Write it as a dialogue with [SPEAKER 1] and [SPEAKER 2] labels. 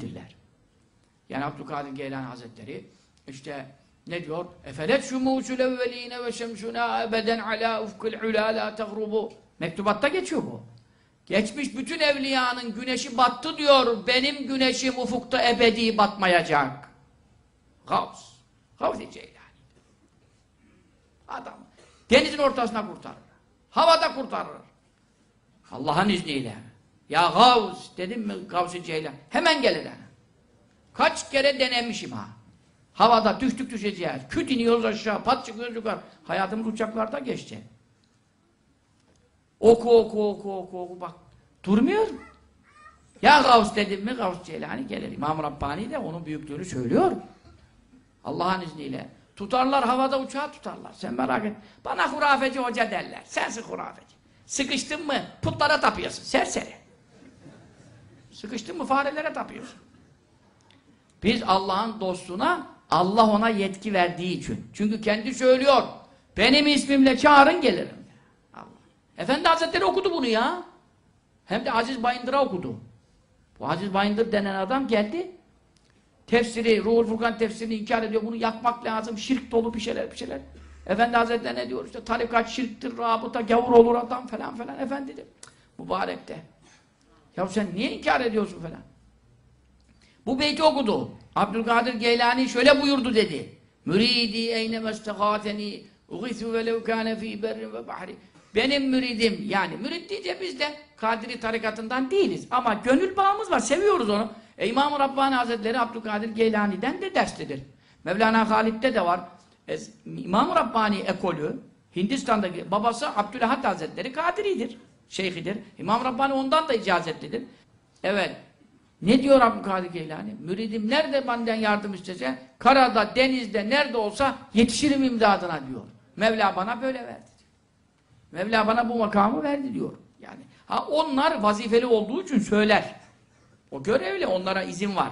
[SPEAKER 1] Dirler. Yani Abdülkadir Geylani Hazretleri işte ne diyor? Efelet şumûsül evveline ve şemsuna ebeden ala ufkul ulâ la teğrubu. Mektubatta geçiyor bu. Geçmiş bütün evliyanın güneşi battı diyor. Benim güneşim ufukta ebedi batmayacak. Gavs. Gavs-i Ceylani. Adam denizin ortasına kurtarır. Havada kurtarır. Allah'ın izniyle. Ya Gavs dedim mi Gavs-i Ceylan hemen gelir yani. Kaç kere denemişim ha. Havada düştük düşeceğiz. Küt iniyoruz aşağı, pat çıkıyoruz yukarı. Hayatımız uçaklarda geçti. Oku oku oku oku oku bak. Durmuyor. Ya Gavs dedim mi Gavs Ceylani gelir. İmam Rabbani de onun büyüklüğünü söylüyor. Allah'ın izniyle. Tutarlar havada uçağı tutarlar. Sen merak et. Bana hurafeci hoca derler. Sensin hurafeci. Sıkıştın mı putlara tapıyorsun. Serseri. Sıkıştın mı farelere tapıyorsun. Biz Allah'ın dostuna Allah ona yetki verdiği için. Çünkü kendi söylüyor. Benim ismimle çağırın gelirim. Allah. Efendi Hazretleri okudu bunu ya. Hem de Aziz Bayındır'a okudu. Bu Aziz Bayındır denen adam geldi. Tefsiri, Ruhul Furkan tefsirini inkar ediyor. Bunu yakmak lazım. Şirk dolu bir şeyler bir şeyler. Efendi Hazretleri ne diyor? İşte tarikat şirktir, rabıta, gavur olur adam falan falan. Efendi de. Mübarek de. Ya sen niye inkar ediyorsun falan? Bu beyti okudu. Abdülkadir Geylani şöyle buyurdu dedi. Müridi eyne mestegâteni ugisu velev kâne fî berrin ve bahri. Benim müridim yani mürid diyece biz de Kadiri tarikatından değiliz. Ama gönül bağımız var. Seviyoruz onu. E, İmam-ı Rabbani Hazretleri Abdülkadir Geylani'den de derslidir. Mevlana Halid'de de var. E, İmam-ı Rabbani ekolü Hindistan'daki babası Abdülahad Hazretleri Kadiri'dir. Şeyhidir. İmam Rabbani ondan da icazetlidir. Evet. Ne diyor Abdülkadir Geylani? Müridim nerede benden yardım istese, karada, denizde, nerede olsa yetişirim imdadına diyor. Mevla bana böyle verdi. Mevla bana bu makamı verdi diyor. Yani ha onlar vazifeli olduğu için söyler. O görevli, onlara izin var.